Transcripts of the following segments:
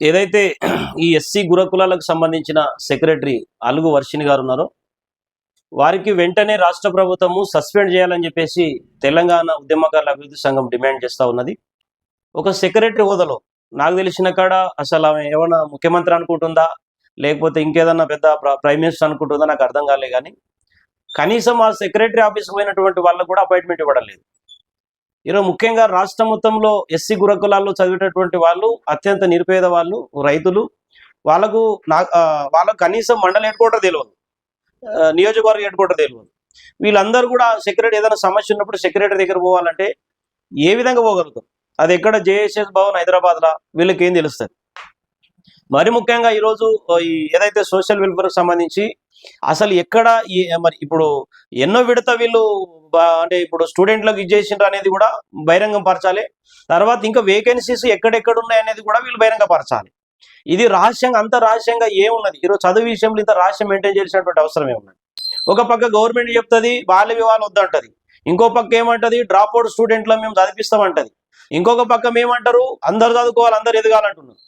ఏదైతే ఈ ఎస్సీ గురకులాలకు సంబంధించిన సెక్రటరీ అలుగు వర్షిణి గారు ఉన్నారో వారికి వెంటనే రాష్ట్ర ప్రభుత్వము సస్పెండ్ చేయాలని చెప్పేసి తెలంగాణ ఉద్యమకారుల అభివృద్ధి సంఘం డిమాండ్ చేస్తూ ఉన్నది. ఒక సెక్రటరీ హోదాలో నాకు తెలిసిన కాడ అసలు ఆమె ఏమైనా ముఖ్యమంత్రి అనుకుంటుందా? లేకపోతే ఇంకేదన్నా పెద్ద ప్రైమ్ మినిస్టర్ అనుకుంటుందా? నాకు అర్థం కాలే కానీ కనీసం ఆ సెక్రటరీ ఆఫీస్కి పోయినటువంటి వాళ్ళకు కూడా అపాయింట్మెంట్ ఇవ్వడం లేదు. ఈరోజు ముఖ్యంగా రాష్ట్ర మొత్తంలో ఎస్సీ గురకులాల్లో చదివేటటువంటి వాళ్ళు అత్యంత నిరుపేద వాళ్ళు రైతులు వాళ్ళకు నా వాళ్ళకు కనీసం మండలి హెడ్ తెలియదు నియోజకవర్గం నియోజకవర్గ హెడ్ తెలియదు వీళ్ళందరూ కూడా సెక్రటరీ ఏదైనా సమస్య ఉన్నప్పుడు సెక్రటరీ దగ్గర పోవాలంటే ఏ విధంగా పోగలుగుతారు అది ఎక్కడ జేఎస్ఎస్ భవన్ హైదరాబాద్లో వీళ్ళకి ఏం తెలుస్తుంది? మరి ముఖ్యంగా ఈరోజు ఏదైతే సోషల్ వెల్ఫేర్కి సంబంధించి అసలు ఎక్కడ మరి ఇప్పుడు ఎన్నో విడత వీళ్ళు అంటే ఇప్పుడు స్టూడెంట్లకు ఇచ్చేసిండ్రు అనేది కూడా బహిరంగం పరచాలి. తర్వాత ఇంకా వేకెన్సీస్ ఎక్కడెక్కడ ఉన్నాయి అనేది కూడా వీళ్ళు బహిరంగ పరచాలి. ఇది రహస్యంగా అంత రహస్యంగా ఏమున్నది? ఈరోజు చదువు విషయంలో ఇంత రహస్యం మెయింటైన్ చేసినటువంటి అవసరం ఏమున్నది? ఒక పక్క గవర్నమెంట్ చెప్తుంది బాల్య వివాహాలు వద్దంటది. ఇంకో పక్క ఏమంటది డ్రాప్ అవుట్ స్టూడెంట్లో మేము చదివిస్తామంటది. ఇంకొక పక్క ఏమంటారు? అందరు చదువుకోవాలి అందరు ఎదగాలంటున్నారు.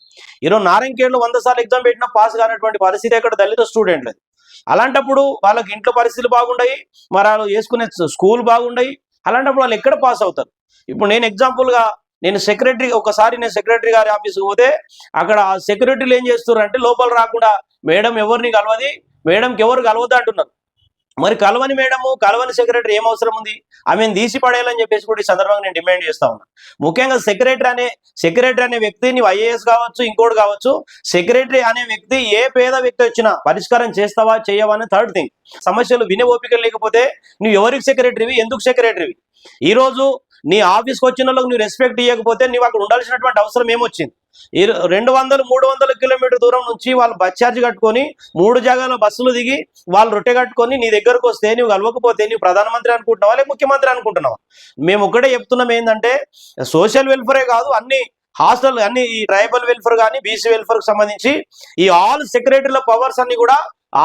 ఈరోజు నారాయణఖేడ్లో వంద సార్లు ఎగ్జామ్ పెట్టినా పాస్ కానటువంటి పరిస్థితి ఎక్కడ? దళిత స్టూడెంట్లది అలాంటప్పుడు వాళ్ళకి ఇంట్లో పరిస్థితులు బాగుండయి మరి వాళ్ళు వేసుకునే స్కూల్ బాగుండయి అలాంటప్పుడు వాళ్ళు ఎక్కడ పాస్ అవుతారు? ఇప్పుడు నేను ఎగ్జాంపుల్గా గా నేను సెక్రటరీ ఒకసారి నేను సెక్రటరీ గారి ఆఫీస్కి పోతే అక్కడ ఆ సెక్రటరీలు ఏం చేస్తున్నారు అంటే లోపల రాకుండా మేడం ఎవరిని కలవది? మేడంకి ఎవరు కలవద్దు అంటున్నారు మరి కలవని మేడము కలవని సెక్రటరీ ఏం అవసరం ఉంది? ఆమెను తీసి పడేయాలని చెప్పేసి కూడా ఈ సందర్భంగా నేను డిమాండ్ చేస్తా ఉన్నా. ముఖ్యంగా సెక్రటరీ అనే సెక్రటరీ అనే వ్యక్తి నువ్వు ఐఏఎస్ కావచ్చు ఇంకోటి కావచ్చు సెక్రటరీ అనే వ్యక్తి ఏ పేద వ్యక్తి వచ్చినా పరిష్కారం చేస్తావా చేయవా అని థర్డ్ థింగ్. సమస్యలు వినే ఓపిక లేకపోతే నువ్వు ఎవరికి సెక్రటరీవి ఎందుకు సెక్రటరీవి? ఈ రోజు నీ ఆఫీస్కి వచ్చిన వాళ్ళకి నువ్వు రెస్పెక్ట్ ఇవ్వకపోతే నువ్వు అక్కడ ఉండాల్సినటువంటి అవసరం ఏమొచ్చింది? ఈ రెండు వందలు మూడు వందల కిలోమీటర్ దూరం నుంచి వాళ్ళు బస్ ఛార్జ్ కట్టుకొని మూడు జాగాల బస్సులు దిగి వాళ్ళు రొట్టె కట్టుకొని నీ దగ్గరకు వస్తే నువ్వు కలవకపోతే నువ్వు ప్రధానమంత్రి అనుకుంటున్నావా లేక ముఖ్యమంత్రి అనుకుంటున్నావా? మేము ఒకటే చెప్తున్నాం ఏంటంటే సోషల్ వెల్ఫేరే కాదు అన్ని హాస్టల్ అన్ని ఈ ట్రైబల్ వెల్ఫేర్ కానీ బీసీ వెల్ఫేర్ సంబంధించి ఈ ఆల్ సెక్రటరీల పవర్స్ అన్ని కూడా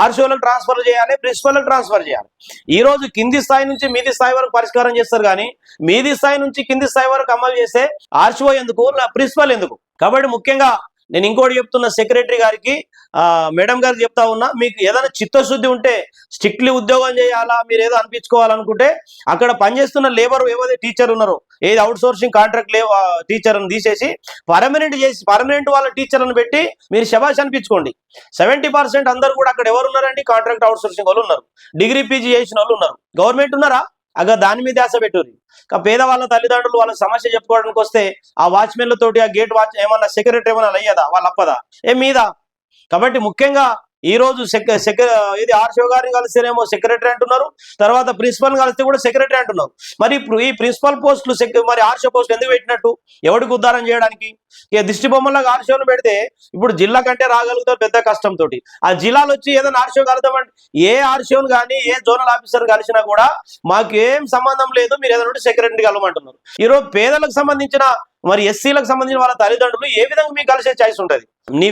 ఆర్సీఓలకు ట్రాన్స్ఫర్ చేయాలి ప్రిన్సిపల్కి ట్రాన్స్ఫర్ చేయాలి. ఈ రోజు కింది స్థాయి నుంచి మీది స్థాయి వరకు పరిష్కారం చేస్తారు కానీ మీది స్థాయి నుంచి కింది స్థాయి వరకు అమలు చేస్తే ఆర్సీఓ ఎందుకు ప్రిన్సిపల్ ఎందుకు? కాబట్టి ముఖ్యంగా నేను ఇంకోటి చెప్తున్న సెక్రటరీ గారికి మేడం గారికి చెప్తా ఉన్నా మీకు ఏదైనా చిత్తశుద్ధి ఉంటే స్ట్రిక్ట్లీ ఉద్యోగం చేయాలా మీరు ఏదో అనిపించుకోవాలనుకుంటే అక్కడ పనిచేస్తున్న లేబర్ ఏవైతే టీచర్ ఉన్నారో ఏది అవుట్ సోర్సింగ్ కాంట్రాక్ట్ లే టీచర్ తీసేసి పర్మనెంట్ చేసి పర్మనెంట్ వాళ్ళ టీచర్ని పెట్టి మీరు శబాష్ అనిపించుకోండి. సెవెంటీ పర్సెంట్ అందరు కూడా అక్కడ ఎవరు ఉన్నారండి కాంట్రాక్ట్ అవుట్ సోర్సింగ్ వాళ్ళు ఉన్నారు. డిగ్రీ పీజీ చేసిన వాళ్ళు ఉన్నారు. గవర్నమెంట్ ఉన్నారా? అగ దాని మీద ఆశ పెట్టుర్రి. పేదవాళ్ళ తల్లిదండ్రులు వాళ్ళ సమస్య చెప్పుకోవడానికి వస్తే ఆ వాచ్మెన్లతోటి ఆ గేట్ వాచ్ ఏమన్నా సెక్యూరిటీ ఏమన్నా అయ్యదా వాళ్ళ అప్పదా ఏం మీద? కాబట్టి ముఖ్యంగా ఈ రోజు సెక సెక ఇది ఆర్షో గారిని కలిస్తేనేమో సెక్రటరీ అంటున్నారు. తర్వాత ప్రిన్సిపల్ కలిస్తే కూడా సెక్రటరీ అంటున్నారు. మరి ఇప్పుడు ఈ ప్రిన్సిపల్ పోస్టులు సెక్ మరి ఆర్షో పోస్టులు ఎందుకు పెట్టినట్టు? ఎవరికి ఉద్ధారం చేయడానికి? ఇక దిష్టి బొమ్మలాగా ఆర్షోలు పెడితే ఇప్పుడు జిల్లా కంటే రాగలుగుతారు పెద్ద కష్టంతో ఆ జిల్లాలో వచ్చి ఏదైనా ఆర్షో కలుద్దామంటే ఏ ఆర్షోను కానీ ఏ జోనల్ ఆఫీసర్ కలిసినా కూడా మాకు ఏం సంబంధం లేదు మీరు ఏదైనా సెక్రటరీ కలవమంటున్నారు. ఈరోజు పేదలకు సంబంధించిన మరి ఎస్సీలకు సంబంధించిన వాళ్ళ తల్లిదండ్రులు ఏ విధంగా మీకు కలిసే ఛాయిస్ ఉంటుంది?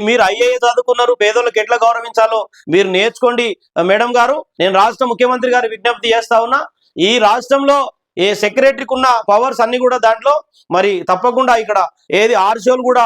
మీరు ఐఏఏ చదువుకున్నారు పేదోళ్ళకి ఎట్లా గౌరవించాలో మీరు నేర్చుకోండి. మేడం గారు నేను రాష్ట్ర ముఖ్యమంత్రి గారి విజ్ఞప్తి చేస్తా ఉన్నా ఈ రాష్ట్రంలో ఏ సెక్రటరీకి ఉన్న పవర్స్ అన్ని కూడా దాంట్లో మరి తప్పకుండా ఇక్కడ ఏది ఆర్షోలు కూడా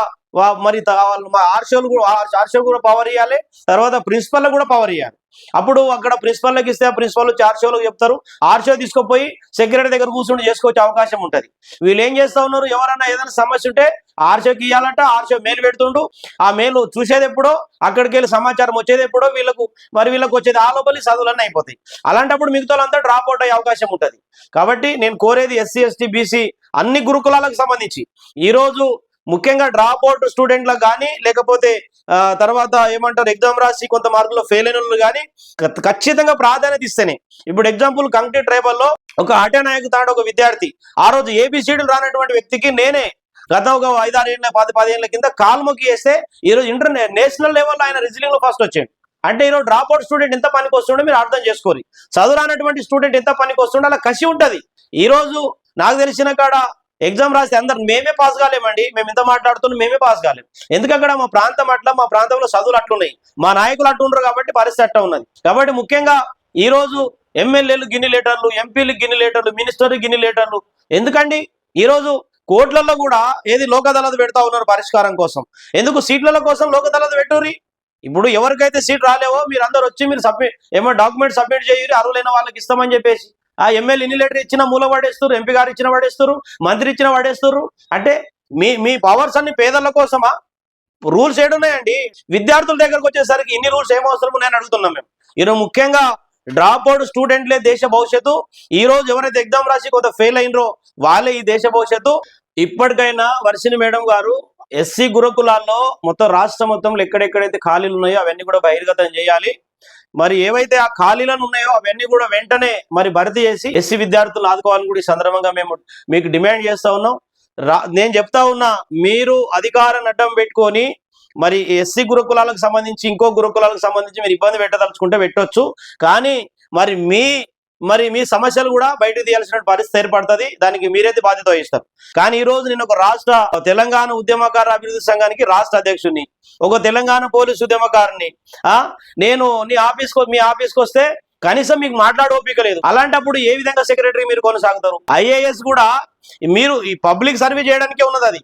మరి వాళ్ళు మా ఆర్షోలు కూడా ఆర్షో కూడా పవర్ ఇవ్వాలి తర్వాత ప్రిన్సిపల్ కూడా పవర్ ఇవ్వాలి అప్పుడు అక్కడ ప్రిన్సిపల్కి ఇస్తే ప్రిన్సిపల్ వచ్చి ఆర్షోలకు చెప్తారు. ఆర్షో తీసుకుపోయి సెక్రటరీ దగ్గర కూర్చుని చేసుకోవచ్చే అవకాశం ఉంటుంది. వీళ్ళు ఏం చేస్తా ఉన్నారు? ఎవరన్నా ఏదైనా సమస్య ఉంటే ఆర్షోకి ఇవ్వాలంట ఆర్షో మెయిల్ పెడుతుండు. ఆ మేలు చూసేది ఎప్పుడో అక్కడికి వెళ్ళి సమాచారం వచ్చేది ఎప్పుడో వీళ్ళకు మరి వీళ్ళకి వచ్చేది ఆలోపలి చదువులన్నీ అయిపోతాయి. అలాంటప్పుడు మిగతా వాళ్ళంతా డ్రాప్ అవుట్ అయ్యే అవకాశం ఉంటుంది. కాబట్టి నేను కోరేది ఎస్సీ ఎస్టీ బీసీ అన్ని గురుకులాలకు సంబంధించి. ఈ రోజు ముఖ్యంగా డ్రాప్ అవుట్ స్టూడెంట్లకు కానీ లేకపోతే తర్వాత ఏమంటారు ఎగ్జామ్ రాసి కొంత మార్కుల్లో ఫెయిల్ అయిన వాళ్ళు కానీ ఖచ్చితంగా ప్రాధాన్యత ఇస్తేనే. ఇప్పుడు ఎగ్జాంపుల్ కంకటి ట్రైబల్లో ఒక ఆటో నాయకు తాడు ఒక విద్యార్థి. ఆ రోజు ఏబిసిడీలు రానటువంటి వ్యక్తికి నేనే గత ఒక ఐదారు ఏళ్ళ పది పదిహేనుల కింద కాల్మొక్కి వేస్తే ఈరోజు ఇంటర్నే నేషనల్ లెవెల్లో ఆయన రిజిలింగ్లో ఫస్ట్ వచ్చాడు. అంటే ఈరోజు డ్రాప్ అవుట్ స్టూడెంట్ ఎంత పనికి వస్తుండో మీరు అర్థం చేసుకోరు. చదువు రానటువంటి స్టూడెంట్ ఎంత పనికి వస్తుండో అలా కసి ఉంటుంది. ఈ రోజు నాకు తెలిసిన కాడ ఎగ్జామ్ రాస్తే అందరు మేమే పాస్ కాలేమండి మేము ఇంత మాట్లాడుతున్నాం మేమే పాస్ కాలేము ఎందుకు అక్కడ మా ప్రాంతం అట్లా మా ప్రాంతంలో చదువులు అట్లున్నాయి. మా నాయకులు అట్లుండ్రు కాబట్టి పరిస్థితి అట్లా ఉన్నది. కాబట్టి ముఖ్యంగా ఈ రోజు ఎమ్మెల్యేలు గిన్ని లీటర్లు ఎంపీలు గిన్ని లీటర్లు మినిస్టర్లు గిన్ని లీటర్లు ఎందుకండి? ఈ రోజు కోట్లలో కూడా ఏది లోక్ పెడతా ఉన్నారు పరిష్కారం కోసం. ఎందుకు సీట్ల కోసం లోక్ పెట్టుర్రి? ఇప్పుడు ఎవరికైతే సీట్ రాలేవో మీరు అందరు వచ్చి మీరు సబ్మిట్ ఏమో డాక్యుమెంట్ సబ్మిట్ చేయరు అర్హులైన వాళ్ళకి ఇస్తామని చెప్పేసి. ఆ ఎమ్మెల్యే ఎన్ని లెటర్ ఇచ్చిన మూల పడేస్తారు ఎంపీ గారు ఇచ్చిన పడేస్తారు మంత్రి ఇచ్చిన పడేస్తారు. అంటే మీ మీ పవర్స్ అన్ని పేదల కోసమా? రూల్స్ ఏడున్నాయండి? విద్యార్థుల దగ్గరకు వచ్చేసరికి ఇన్ని రూల్స్ ఏం అవసరము నేను అడుగుతున్నాం మేము. ఈరోజు ముఖ్యంగా డ్రాప్ అవుట్ స్టూడెంట్లే దేశ భవిష్యత్తు. ఈ రోజు ఎవరైతే ఎగ్జామ్ రాసి కొంత ఫెయిల్ అయినరో వాళ్ళే ఈ దేశ భవిష్యత్తు. ఇప్పటికైనా వర్షిని మేడం గారు ఎస్సీ గురుకులాల్లో మొత్తం రాష్ట్రం మొత్తంలో ఎక్కడెక్కడైతే ఖాళీలు ఉన్నాయో అవన్నీ కూడా బహిర్గతం చేయాలి. మరి ఏవైతే ఆ ఖాళీలను ఉన్నాయో అవన్నీ కూడా వెంటనే మరి భర్తీ చేసి ఎస్సీ విద్యార్థులు ఆదుకోవాలని కూడా ఈ సందర్భంగా మేము మీకు డిమాండ్ చేస్తా ఉన్నాం. రా నేను చెప్తా ఉన్నా మీరు అధికారాన్ని అడ్డం పెట్టుకొని మరి ఎస్సీ గురుకులాలకు సంబంధించి ఇంకో గురుకులాలకు సంబంధించి మీరు ఇబ్బంది పెట్టదలుచుకుంటే పెట్టొచ్చు. కానీ మరి మీ మరి మీ సమస్యలు కూడా బయటకు తీయాల్సిన పరిస్థితి ఏర్పడుతుంది. దానికి మీరైతే బాధ్యత వహిస్తారు. కానీ ఈ రోజు నేను ఒక రాష్ట్ర తెలంగాణ ఉద్యమకార అభివృద్ధి సంఘానికి రాష్ట్ర అధ్యక్షుడిని ఒక తెలంగాణ పోలీసు ఉద్యమకారుని ఆ? నేను నీ ఆఫీస్కి మీ ఆఫీస్కి వస్తే కనీసం మీకు మాట్లాడే ఓపిక లేదు. అలాంటప్పుడు ఏ విధంగా సెక్రటరీ మీరు కొనసాగుతారు? ఐఏఎస్ కూడా మీరు ఈ పబ్లిక్ సర్వీస్ చేయడానికే ఉన్నది అది.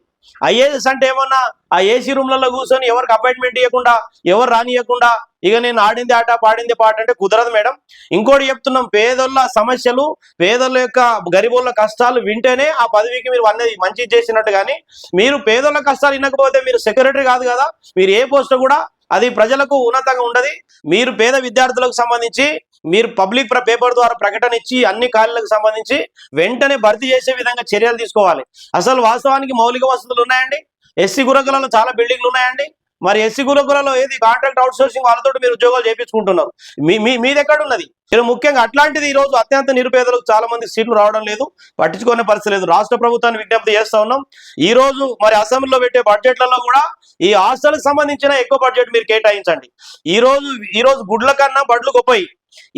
ఐఏఎస్ అంటే ఏమన్నా ఆ ఏసీ రూమ్లలో కూర్చొని ఎవరికి అపాయింట్మెంట్ ఇవ్వకుండా ఎవరు రానియకుండా ఇక నేను ఆడింది ఆట పాడింది పాట అంటే కుదరదు మేడం. ఇంకోటి చెప్తున్నాం పేదోళ్ళ సమస్యలు పేదోళ్ళ యొక్క గరిబోళ్ళ కష్టాలు వింటేనే ఆ పదవికి మీరు అన్నది మంచి చేసినట్టు కానీ మీరు పేదోళ్ళ కష్టాలు వినకపోతే మీరు సెక్రటరీ కాదు కదా మీరు ఏ పోస్ట్ కూడా అది ప్రజలకు ఉన్నతంగా ఉండదు. మీరు పేద విద్యార్థులకు సంబంధించి మీరు పబ్లిక్ పేపర్ ద్వారా ప్రకటన ఇచ్చి అన్ని ఖాళీలకు సంబంధించి వెంటనే భర్తీ చేసే విధంగా చర్యలు తీసుకోవాలి. అసలు వాస్తవానికి మౌలిక వసతులు ఉన్నాయండి? ఎస్సీ గురకులలో చాలా బిల్డింగ్లు ఉన్నాయండి? మరి ఎస్సీ గురకులలో ఏది కాంట్రాక్ట్ అవుట్ సోర్సింగ్ వాళ్ళతో మీరు ఉద్యోగాలు చేయించుకుంటున్నారు మీ మీ మీది ఎక్కడ ఉన్నది మీరు ముఖ్యంగా అట్లాంటిది ఈ రోజు అత్యంత నిరుపేదలకు చాలా మంది సీట్లు రావడం లేదు పట్టించుకునే పరిస్థితి లేదు. రాష్ట్ర ప్రభుత్వాన్ని విజ్ఞప్తి చేస్తా ఉన్నాం. ఈ రోజు మరి అసెంబ్లీలో పెట్టే బడ్జెట్లలో కూడా ఈ హాస్టల్కి సంబంధించిన ఎక్కువ బడ్జెట్ మీరు కేటాయించండి. ఈ రోజు ఈ రోజు గుడ్ల కన్నా బడ్లు గొప్పయి.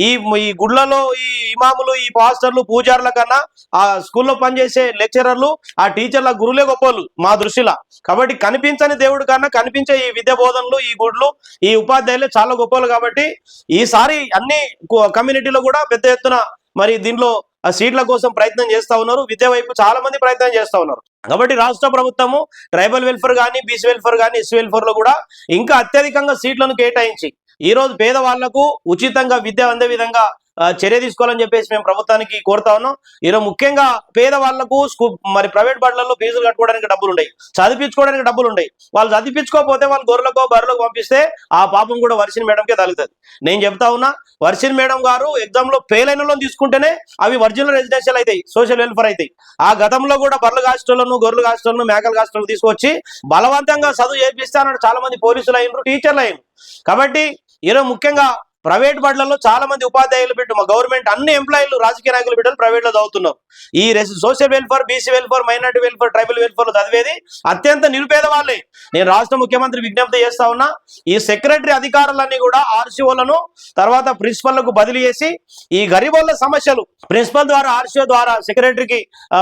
ఈ ఈ గుడ్లలో ఈ ఇమాములు ఈ పాస్టర్లు పూజారుల కన్నా ఆ స్కూల్లో పనిచేసే లెక్చరర్లు ఆ టీచర్ల గురులే గొప్పలు మా దృష్టిలో. కాబట్టి కనిపించని దేవుడు కన్నా కనిపించే ఈ విద్య బోధనలు ఈ గుడ్లు ఈ ఉపాధ్యాయులే చాలా గొప్పలు కాబట్టి ఈసారి అన్ని కమ్యూనిటీలో కూడా పెద్ద ఎత్తున మరి దీనిలో సీట్ల కోసం ప్రయత్నం చేస్తా ఉన్నారు. విద్య వైపు చాలా మంది ప్రయత్నం చేస్తా ఉన్నారు. కాబట్టి రాష్ట్ర ప్రభుత్వము ట్రైబల్ వెల్ఫేర్ కానీ బీసీ వెల్ఫేర్ కానీ ఎస్సీ వెల్ఫేర్లో కూడా ఇంకా అత్యధికంగా సీట్లను కేటాయించి ఈ రోజు పేదవాళ్ళకు ఉచితంగా విద్య అందే విధంగా చర్య తీసుకోవాలని చెప్పేసి మేము ప్రభుత్వానికి కోరుతా ఉన్నాం. ఈరోజు ముఖ్యంగా పేదవాళ్ళకు మరి ప్రైవేట్ బడులలో ఫీజులు కట్టుకోవడానికి డబ్బులు ఉన్నాయి చదివించుకోవడానికి డబ్బులు ఉన్నాయి వాళ్ళు చదివించుకోకపోతే వాళ్ళు గొర్రెలకో బర్రెలకు పంపిస్తే ఆ పాపం కూడా వర్షిన్ మేడంకే తగులుతుంది. నేను చెప్తా ఉన్నా వర్షిన్ మేడం గారు ఎగ్జామ్లో ఫెయిల్ అయిన తీసుకుంటేనే అవి ఒరిజినల్ రెసిడెన్షియల్ అవుతాయి సోషల్ వెల్ఫేర్ అవుతాయి ఆ గతంలో కూడా బర్రెల హాస్టళ్ళను గొర్రెల హాస్టళ్ళను మేకల హాస్టల్ తీసుకొచ్చి బలవంతంగా చదువు చేపిస్తే అన్నట్టు చాలా మంది పోలీసులు అయినరు టీచర్లు అయినరు. కాబట్టి ఈరోజు ముఖ్యంగా ప్రైవేట్ బడులలో చాలా మంది ఉపాధ్యాయులు పెట్టు మా గవర్నమెంట్ అన్ని ఎంప్లాయీలు రాజకీయ నాయకులు పెట్టారు ప్రైవేట్లో చదువుతున్నారు. ఈ social welfare BC welfare minority welfare tribal వెల్ఫేర్లో చదివేది అత్యంత నిరుపేద వాళ్ళే నేను రాష్ట్ర ముఖ్యమంత్రి విజ్ఞప్తి చేస్తా ఉన్నా ఈ సెక్రటరీ అధికారులన్నీ కూడా ఆర్సీఓలను తర్వాత ప్రిన్సిపల్లకు బదిలీ చేసి ఈ గరీబోళ్ళ సమస్యలు ప్రిన్సిపల్ ద్వారా ఆర్సీఓ ద్వారా సెక్రటరీకి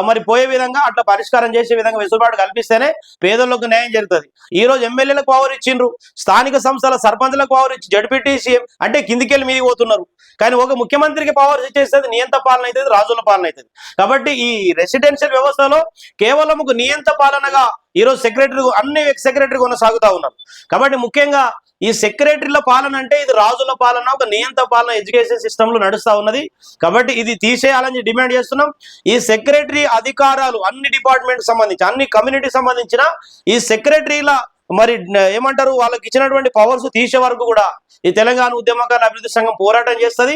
మరి పోయే విధంగా అట్లా పరిష్కారం చేసే విధంగా వెసులుబాటు కల్పిస్తేనే పేదలకు న్యాయం జరుగుతుంది. ఈ రోజు ఎమ్మెల్యేలకు పవర్ ఇచ్చిండ్రు స్థానిక సంస్థల సర్పంచ్లకు పవర్ ఇచ్చి జడ్పీటీసీ అంటే కిందికెళ్ళి మీదికి పోతున్నారు. కానీ ఒక ముఖ్యమంత్రికి పవర్ ఇచ్చేస్తుంది నియంత పాలన అవుతుంది రాజుల పాలన అవుతుంది కాబట్టి ఈ రెసిడెన్షియల్ వ్యవస్థలో కేవలం ఒక నియంత పాలనగా ఈరోజు సెక్రటరీ అన్ని సెక్రటరీ కొనసాగుతా ఉన్నారు. కాబట్టి ముఖ్యంగా ఈ సెక్రటరీల పాలన అంటే ఇది రాజుల పాలన ఒక నియంత పాలన ఎడ్యుకేషన్ సిస్టమ్ నడుస్తూ ఉన్నది. కాబట్టి ఇది తీసేయాలని డిమాండ్ చేస్తున్నాం. ఈ సెక్రటరీ అధికారాలు అన్ని డిపార్ట్మెంట్ సంబంధించి అన్ని కమ్యూనిటీ సంబంధించిన ఈ సెక్రటరీల మరి ఏమంటారు వాళ్ళకి ఇచ్చినటువంటి పవర్స్ తీసే వరకు కూడా ఈ తెలంగాణ ఉద్యమకారుల అభివృద్ధి సంఘం పోరాటం చేస్తుంది.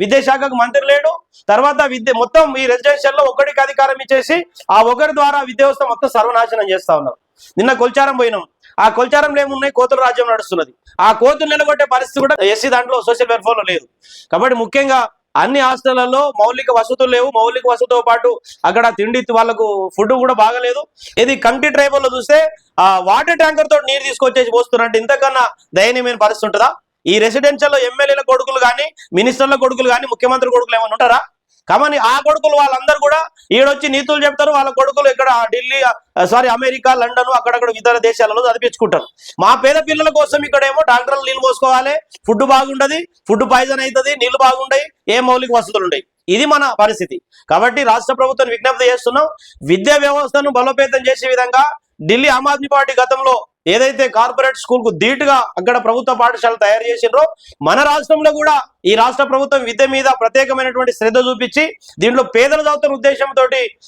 విద్యాశాఖకు మంత్రి లేడు. తర్వాత విద్య మొత్తం ఈ రెసిడెన్షియల్లో అధికారం ఇచ్చేసి ఆ ఒకరి ద్వారా విద్య వ్యవస్థ మొత్తం సర్వనాశనం చేస్తా ఉన్నారు. నిన్న కొల్చారం పోయినాం. ఆ కొల్చారంలో ఏమున్నాయి? కోతుల రాజ్యం నడుస్తున్నది. ఆ కోతులు నిలబొట్టే పరిస్థితి కూడా ఎస్సీ దాంట్లో సోషల్ వెల్ఫేర్లో లేదు. కాబట్టి ముఖ్యంగా అన్ని హాస్టళ్ళలో మౌలిక వసతులు లేవు. మౌలిక వసతితో పాటు అక్కడ తిండి వాళ్ళకు ఫుడ్ కూడా బాగలేదు. ఇది కంటి ట్రైబల్లో చూస్తే ఆ వాటర్ ట్యాంకర్ తోటి నీరు తీసుకొచ్చేసి పోస్తున్నట్టు ఇంతకన్నా దయనీయమైన పరిస్థితి ఉంటుందా? ఈ రెసిడెన్షియల్లో ఎమ్మెల్యేల కొడుకులు కానీ మినిస్టర్ల కొడుకులు కానీ ముఖ్యమంత్రి కొడుకులు ఏమైనా ఉంటారా? కాబట్టి ఆ కొడుకులు వాళ్ళందరూ కూడా ఈడొచ్చి నీతులు చెప్తారు వాళ్ళ కొడుకులు ఇక్కడ ఢిల్లీ సారీ అమెరికా లండన్ అక్కడక్కడ ఇతర దేశాలలో చదివించుకుంటారు. మా పేద పిల్లల కోసం ఇక్కడ ఏమో డాక్టర్లు నీళ్ళు పోసుకోవాలి ఫుడ్ బాగుండదు ఫుడ్ పాయిజన్ అవుతుంది నీళ్ళు బాగుంటాయి ఏ మౌలిక వసతులు ఉండవు ఇది మన పరిస్థితి. కాబట్టి రాష్ట్ర ప్రభుత్వం విజ్ఞప్తి చేస్తున్నాం విద్యా వ్యవస్థను బలోపేతం చేసే విధంగా ఢిల్లీ ఆమ్ ఆద్మీ పార్టీ గతంలో ఏదైతే కార్పొరేట్ స్కూల్కు ధీటుగా అక్కడ ప్రభుత్వ పాఠశాలలు తయారు చేసినో మన రాష్ట్రంలో కూడా ఈ రాష్ట్ర ప్రభుత్వం విద్య మీద ప్రత్యేకమైనటువంటి శ్రద్ధ చూపించి దీంట్లో పేదలు చదువుతున్న ఉద్దేశంతో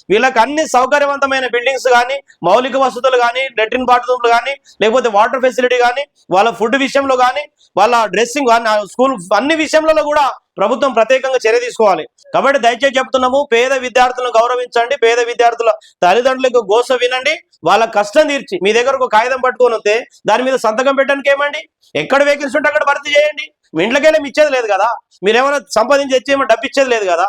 వీళ్ళకి అన్ని సౌకర్యవంతమైన బిల్డింగ్స్ కానీ మౌలిక వసతులు కానీ లెట్రిన్ బాత్రూమ్లు కానీ లేకపోతే వాటర్ ఫెసిలిటీ కానీ వాళ్ళ ఫుడ్ విషయంలో కానీ వాళ్ళ డ్రెస్సింగ్ కానీ స్కూల్ అన్ని విషయంలో కూడా ప్రభుత్వం ప్రత్యేకంగా చర్య తీసుకోవాలి. కాబట్టి దయచేసి చెప్తున్నాము పేద విద్యార్థులను గౌరవించండి పేద విద్యార్థుల తల్లిదండ్రులకు గోస వినండి వాళ్ళ కష్టం తీర్చి మీ దగ్గర ఒక కాగితం పట్టుకొని వస్తే దాని మీద సంతకం పెట్టడానికి ఏమండి? ఎక్కడ వేకెన్సీ ఉంటే అక్కడ భర్తీ చేయండి. మీ ఇంట్లోకెళ్ళి ఇచ్చేది లేదు కదా? మీరేమైనా సంపాదించి తెచ్చేమో డబ్బు ఇచ్చేది లేదు కదా?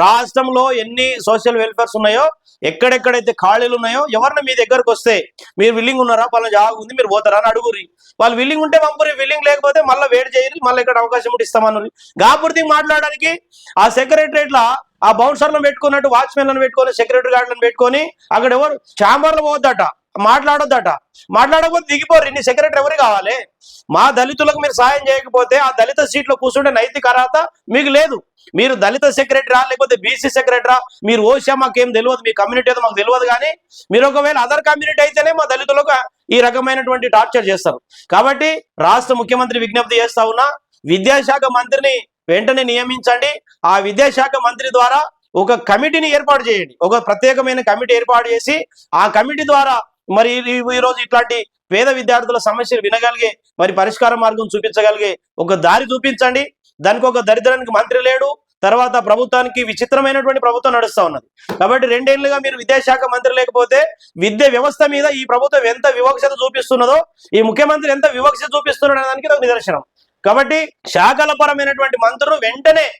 రాష్ట్రంలో ఎన్ని సోషల్ వెల్ఫేర్స్ ఉన్నాయో ఎక్కడెక్కడైతే ఖాళీలు ఉన్నాయో ఎవరిని మీ దగ్గరకు వస్తే మీరు విల్లింగ్ ఉన్నారా? పలానా జాబ్ ఉంది మీరు పోతారా అని అడుగురి వాళ్ళు విల్లింగ్ ఉంటే పంపురి విల్లింగ్ లేకపోతే మళ్ళీ వేడి చేయరు మళ్ళీ ఇక్కడ అవకాశం ఉంటే ఇస్తామన్నారు గాపూర్తి మాట్లాడడానికి ఆ సెక్రటరేట్ లా ఆ బౌన్సర్లను పెట్టుకున్నట్టు వాచ్మెన్లను పెట్టుకొని సెక్రటరీ గార్డులను పెట్టుకొని అక్కడ ఎవరు ఛాంబర్లు పోవద్దట మాట్లాడొద్దట. మాట్లాడకపోతే దిగిపోరు. ఇన్ని సెక్రటరీ ఎవరు కావాలి? మా దళితులకు మీరు సాయం చేయకపోతే ఆ దళిత సీట్లో కూర్చుంటే నైతిక అర్హత మీకు లేదు. మీరు దళిత సెక్రటరీ లేకపోతే బీసీ సెక్రటరా మీరు ఓషా మాకేం తెలియదు. మీ కమ్యూనిటీ ఏదో మాకు తెలియదు కానీ మీరు ఒకవేళ అదర్ కమ్యూనిటీ అయితేనే మా దళితులకు ఈ రకమైనటువంటి టార్చర్ చేస్తారు. కాబట్టి రాష్ట్ర ముఖ్యమంత్రి విజ్ఞప్తి చేస్తా ఉన్నా విద్యాశాఖ మంత్రిని వెంటనే నియమించండి. ఆ విద్యాశాఖ మంత్రి ద్వారా ఒక కమిటీని ఏర్పాటు చేయండి. ఒక ప్రత్యేకమైన కమిటీ ఏర్పాటు చేసి ఆ కమిటీ ద్వారా మరి ఈ- రోజు ఇట్లాంటి పేద విద్యార్థుల సమస్యలు వినగలిగే మరి పరిష్కార మార్గం చూపించగలిగే ఒక దారి చూపించండి. దానికి ఒక దరిద్రానికి మంత్రి లేడు. తర్వాత ప్రభుత్వానికి విచిత్రమైనటువంటి ప్రభుత్వం నడుస్తూ ఉన్నది. కాబట్టి రెండేళ్ళుగా మీరు విద్యాశాఖ మంత్రి లేకపోతే విద్య వ్యవస్థ మీద ఈ ప్రభుత్వం ఎంత వివక్షత చూపిస్తున్నదో ఈ ముఖ్యమంత్రి ఎంత వివక్ష చూపిస్తున్నాడు దానికి ఒక నిదర్శనం. కాబట్టి శాఖల పరమైనటువంటి మంత్రులు వెంటనే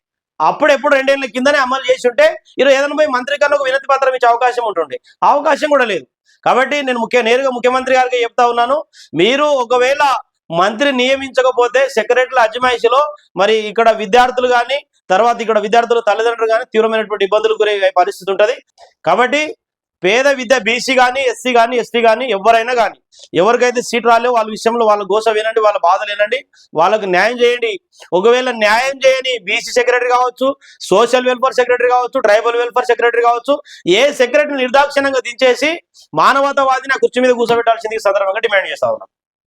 అప్పుడెప్పుడు రెండేళ్ళ కిందనే అమలు చేసి ఉంటే ఈరోజు ఏదైనా పోయి మంత్రి కన్నా ఒక వినతి పత్రం ఇచ్చే అవకాశం ఉంటుండే. అవకాశం కూడా లేదు. కాబట్టి నేను ముఖ్య నేరుగా ముఖ్యమంత్రి గారికి చెప్తా ఉన్నాను. మీరు ఒకవేళ మంత్రి నియమించకపోతే సెక్రటరీల అజమాయిషిలో మరి ఇక్కడ విద్యార్థులు కానీ తర్వాత ఇక్కడ విద్యార్థులు తల్లిదండ్రులు కానీ తీవ్రమైనటువంటి ఇబ్బందులు గురయ్యే పరిస్థితి ఉంటుంది. కాబట్టి పేద విద్య బీసీ కానీ ఎస్సీ కానీ ఎస్టీ కానీ ఎవరైనా కానీ ఎవరికైతే సీట్ రాలేవు వాళ్ళ విషయంలో వాళ్ళ గోస వినండి వాళ్ళ బాధలు వినండి వాళ్ళకు న్యాయం చేయండి. ఒకవేళ న్యాయం చేయని బీసీ సెక్రటరీ కావచ్చు సోషల్ వెల్ఫేర్ సెక్రటరీ కావచ్చు ట్రైబల్ వెల్ఫేర్ సెక్రటరీ కావచ్చు ఏ సెక్రటరీ నిర్దాక్షిణ్యంగా దించేసి మానవతావాదిని ఆ కుర్చీ మీద కూర్చోబెట్టాల్సింది ఈ సందర్భంగా డిమాండ్ చేస్తా ఉన్నాం.